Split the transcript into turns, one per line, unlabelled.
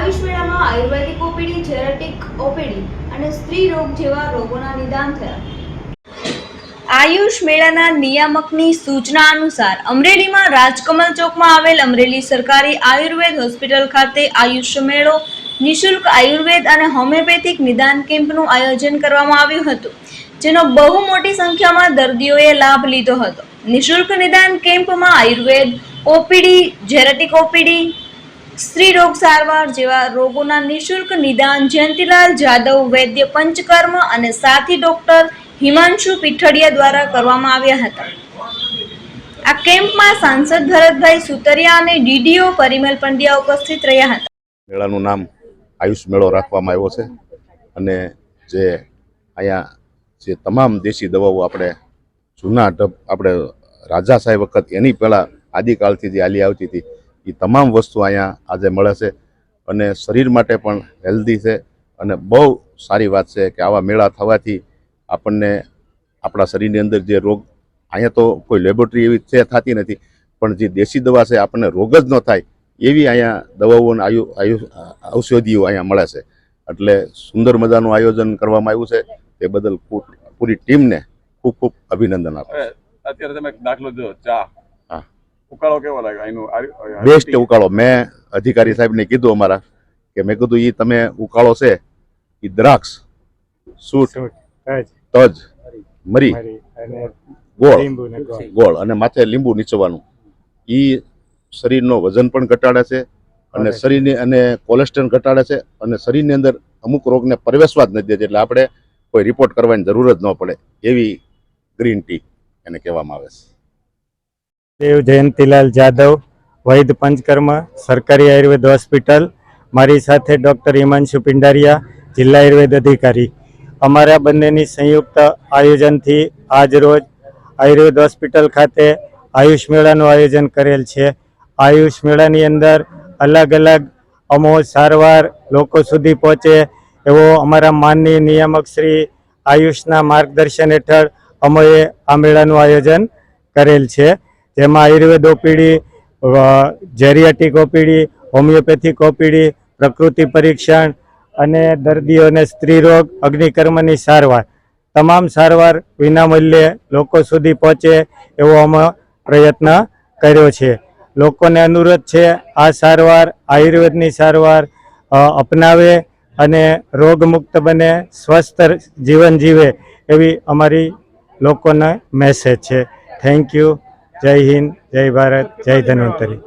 આયુષ મેળામાં આયુર્વેદિક OPD, genetic OPD અને સ્ત્રી રોગ જેવા રોગોના નિદાન થયા. આયુષ મેળાના નિયામકની સૂચના અનુસાર અમરેલીમાં રાજકમલ ચોકમાં આવેલ અમરેલી સરકારી આયુર્વેદ હોસ્પિટલ ખાતે આયુષ મેળો નિશુલ્ક આયુર્વેદ અને હોમિયોપેથિક નિદાન કેમ્પનું આયોજન કરવામાં આવ્યું હતું, જેનો બહુ મોટી સંખ્યામાં દર્દીઓએ લાભ લીધો હતો. નિઃશુલ્ક નિદાન કેમ્પમાં આયુર્વેદ ઓપીડી જેરેટિક ઓપીડી સ્ત્રી રોગ સારવાર જેવા રોગોના નિશુલ્ક નિદાન જયંતિલાલ જાદવ વૈદ્ય પંચકર્મ અને સાથી ડોક્ટર હિમાંશુ પીઠડિયા દ્વારા કરવામાં આવ્યા હતા. આ કેમ્પમાં સાંસદ ભરતભાઈ સુતરિયા અને ડીડીઓ પરિમલ પંડ્યા ઉપસ્થિત રહ્યા હતા.
મેળાનું નામ આયુષ મેળો રાખવામાં આવ્યો છે અને જે અહીંયા જે તમામ દેશી દવાઓ આપણે જૂના ઢબ આપણે રાજા સાહેબ વખત એની પહેલાં આદિકાળથી જે હાલી આવતી હતી એ તમામ વસ્તુ અહીંયા આજે મળે છે અને શરીર માટે પણ હેલ્ધી છે અને બહુ સારી વાત છે કે આવા મેળા થવાથી આપણને આપણા શરીરની અંદર જે રોગ, અહીંયા તો કોઈ લેબોરેટરી એવી છે થતી નથી, પણ જે દેશી દવા છે આપણને રોગ જ ન થાય એવી અહીંયા દવાઓ આયુ આયુ, ઔષધિઓ અહીંયા મળે છે. એટલે સુંદર મજાનું આયોજન કરવામાં આવ્યું છે. તે બદલ પૂરી ટીમને ખૂબ ખૂબ અભિનંદન આપું
અત્યારે તમે દાખલો જો ચા. ઉકાળો કેવો લાગ્યો?
બેસ્ટ ઉકાળો. મેં અધિકારી સાહેબને કીધું અમારા કે મેં કીધું એ તમે ઉકાળો છે એ દ્રાક્ષ સૂટ
તજ,
મરી ગોળ
ગોળ.
ગોળ. અને માથે લીંબુ નીચવાનું. એ શરીરનો વજન પણ ઘટાડે છે અને. શરીરની અને કોલેસ્ટ્રોલ ઘટાડે છે અને શરીરની અંદર અમુક રોગને પ્રવેશવા જ નથી દે એટલે આપણે કોઈ રિપોર્ટ કરવાની જરૂર જ ન પડે એવી ગ્રીન ટી એને કહેવામાં આવે છે.
દેવ જયંતિલાલ જાદવ, વૈદ પંચકર્મ, સરકારી આયુર્વેદ હોસ્પિટલ, મારી સાથે ડૉક્ટર હિમાંશુ પિંડારિયા, જિલ્લા આયુર્વેદ અધિકારી. અમારા બંનેની સંયુક્ત આયોજનથી આજ રોજ આયુર્વેદ હોસ્પિટલ ખાતે આયુષ મેળાનું આયોજન કરેલ છે. આયુષ મેળાની અંદર અલગ અલગ અમો સારવાર લોકો સુધી પહોંચે એવો અમારા માનનીય નિયામક શ્રી આયુષના માર્ગદર્શન હેઠળ અમોએ આ મેળાનું આયોજન કરેલ છે. જેમાં Ayurveda OPD geriatric OPD, homeopathic OPD, પ્રકૃતિ પરીક્ષણ અને દર્દીઓને સ્ત્રી રોગ, અગ્નિકર્મની સારવાર. તમામ સારવાર વિનામૂલ્યે લોકો સુધી પહોંચે એવો અમે પ્રયત્ન કર્યો છે. લોકોને અનુરોધ છે આ સારવાર, આયુર્વેદની સારવાર અપનાવે અને રોગમુક્ત બને, સ્વસ્થ જીવન જીવે એવી અમારી લોકોને મેસેજ છે. થેન્ક યુ જય હિન્દ જય ભારત જય ધન્વંતરી.